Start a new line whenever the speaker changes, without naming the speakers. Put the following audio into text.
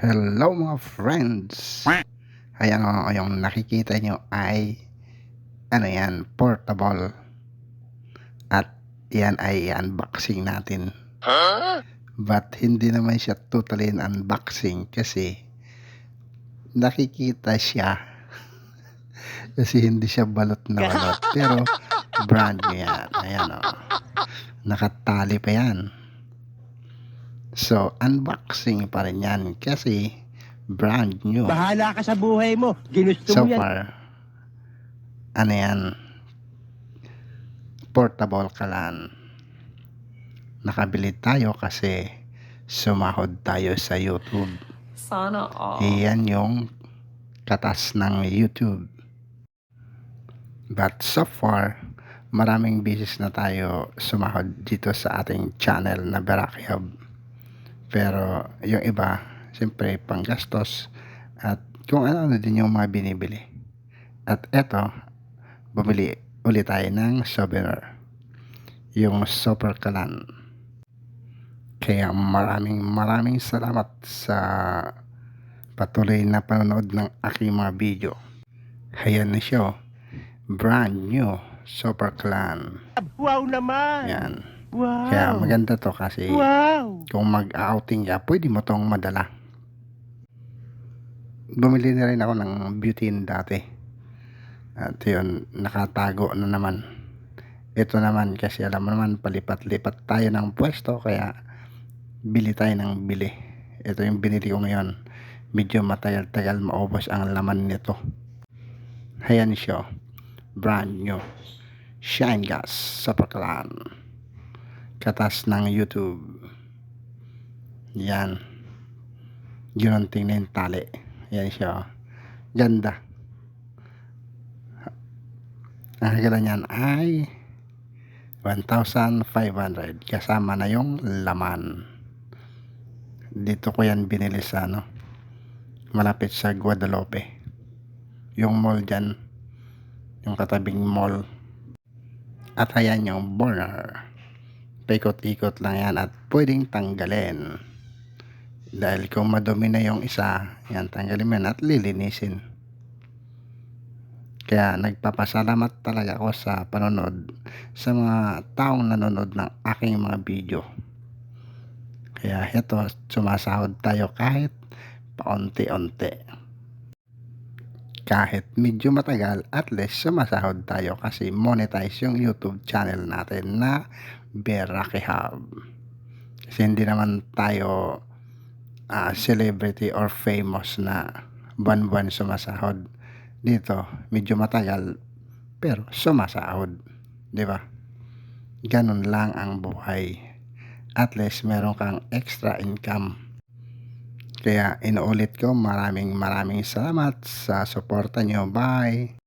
Hello mga friends! Ayan o, yung nakikita nyo ay ano yan, portable. At yan ay unboxing natin. But hindi naman siya totally unboxing kasi nakikita siya kasi hindi siya balot na balot. Pero brand new yan. Ayan o. Nakatali pa yan. So, unboxing pa rin yan kasi brand new.
Bahala ka sa buhay mo. Ginusto
So
mo yan.
far, ano yan, portable kalan. Nakabili tayo kasi sumahod tayo sa YouTube.
Sana all.
Iyan yung katas ng YouTube. But so far, maraming beses na tayo sumahod dito sa ating channel na Baraki Hub. Pero yung iba, siyempre panggastos at kung ano-ano din yung mga binibili. At eto, bumili ulit tayo ng souvenir. Yung Super Kalan. Kaya maraming maraming salamat sa patuloy na panonood ng aking mga video. Ayan na siya. oh. Brand new Super Clan.
Wow naman.
Yan.
Wow.
Kaya maganda to kasi
Wow.
kung mag-outing ka, pwede mo tong madala. Bumili na rin ako ng butane dati. At yun, nakatago na naman. Ito naman kasi alam mo naman, palipat-lipat tayo ng pwesto kaya bili tayo ng bili. Ito yung binili ko ngayon. Medyo matagal-tagal maubos ang laman nito. Ayan siya. Brand new. Shine Gas Super Clan katas ng YouTube. Yan. Yun ang tingnan yung tali. Yan siya. oh. Ganda. Ang hagala niyan ay 1,500 kasama na yung laman. Dito ko yan binili sa ano malapit sa Guadalupe. Yung mall dyan. Yung katabing mall. At ayan yung burner paikot-ikot lang yan at pwedeng tanggalin. Dahil kung madumi na yung isa, yan tanggalin yan at lilinisin. Kaya nagpapasalamat talaga ako sa panonood sa mga taong nanonood ng aking mga video. Kaya ito, sumasahod tayo kahit paunti-unti. Kahit medyo matagal, at least sumasahod tayo kasi monetize yung YouTube channel natin na Beraki Hub. Kasi hindi naman tayo ah, celebrity or famous na buwan-buwan sumasahod. Dito, medyo matagal, pero sumasahod. Di ba? Ganun lang ang buhay. At least meron kang extra income. Kaya inuulit ko maraming maraming salamat sa suporta nyo. Bye!